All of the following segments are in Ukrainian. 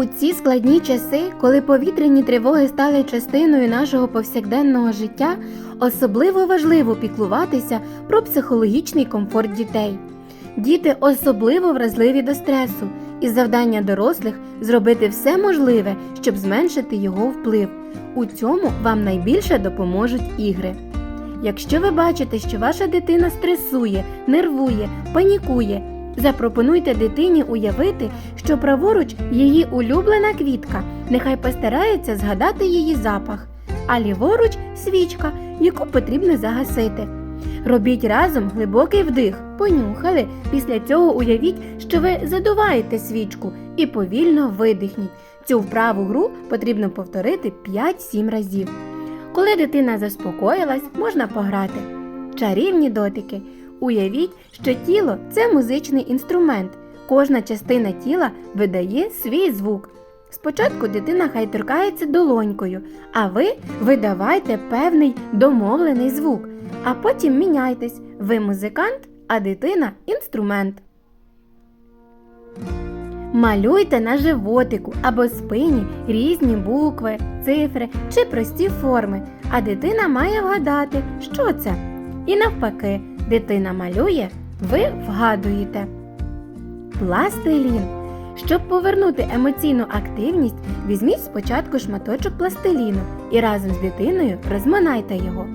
У ці складні часи, коли повітряні тривоги стали частиною нашого повсякденного життя, особливо важливо піклуватися про психологічний комфорт дітей. Діти особливо вразливі до стресу, і завдання дорослих зробити все можливе, щоб зменшити його вплив. У цьому вам найбільше допоможуть ігри. Якщо ви бачите, що ваша дитина стресує, нервує, панікує, запропонуйте дитині уявити, що праворуч її улюблена квітка, нехай постарається згадати її запах, а ліворуч свічка, яку потрібно загасити. Робіть разом глибокий вдих, понюхали. Після цього уявіть, що ви задуваєте свічку і повільно видихніть. Цю вправу гру потрібно повторити 5-7 разів. Коли дитина заспокоїлась, можна пограти. Чарівні дотики. Уявіть, що тіло це музичний інструмент. Кожна частина тіла видає свій звук. Спочатку дитина хай торкається долонькою, а ви видавайте певний домовлений звук, а потім міняйтесь. Ви музикант, а дитина інструмент. Малюйте на животику або спині різні букви, цифри чи прості форми, а дитина має вгадати, що це. І навпаки, дитина малює, ви вгадуєте. Пластилін. Щоб повернути емоційну активність, візьміть спочатку шматочок пластиліну і разом з дитиною розминайте його.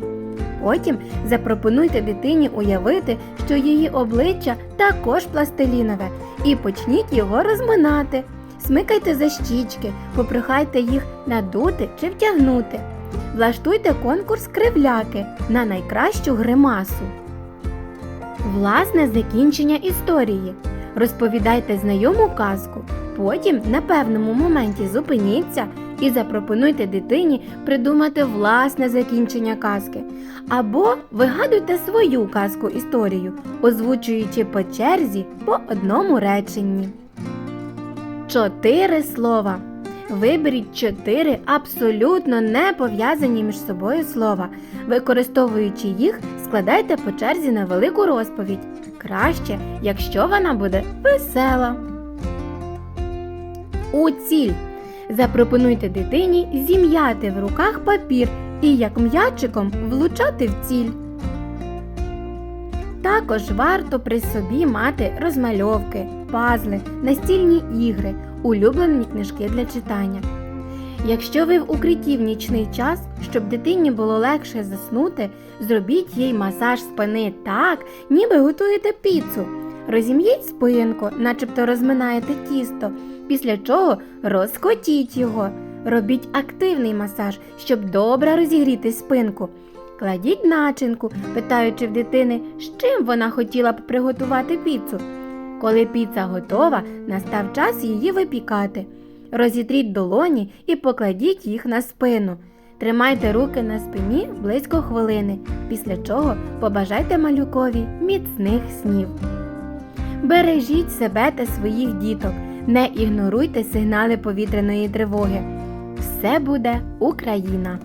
Потім запропонуйте дитині уявити, що її обличчя також пластилінове, і почніть його розминати. Смикайте за щічки, попрохайте їх надути чи втягнути. Влаштуйте конкурс кривляки на найкращу гримасу. Власне закінчення історії. Розповідайте знайому казку. Потім на певному моменті зупиніться і запропонуйте дитині придумати власне закінчення казки. Або вигадуйте свою казку історію, озвучуючи по черзі по одному реченні. Чотири слова. Виберіть чотири абсолютно не пов'язані між собою слова. Використовуючи їх, складайте по черзі на велику розповідь. Краще, якщо вона буде весела. У ціль. Запропонуйте дитині зім'яти в руках папір і як м'ячиком влучати в ціль. Також варто при собі мати розмальовки, пазли, настільні ігри, улюблені книжки для читання. Якщо ви в укритті в нічний час, щоб дитині було легше заснути, зробіть їй масаж спини так, ніби готуєте піцу. Розім'їть спинку, начебто розминаєте тісто, після чого розкотіть його. Робіть активний масаж, щоб добре розігріти спинку. Кладіть начинку, питаючи в дитини, з чим вона хотіла б приготувати піцу. Коли піца готова, настав час її випікати. Розітріть долоні і покладіть їх на спину. Тримайте руки на спині близько хвилини, після чого побажайте малюкові міцних снів. Бережіть себе та своїх діток, не ігноруйте сигнали повітряної тривоги. Все буде Україна!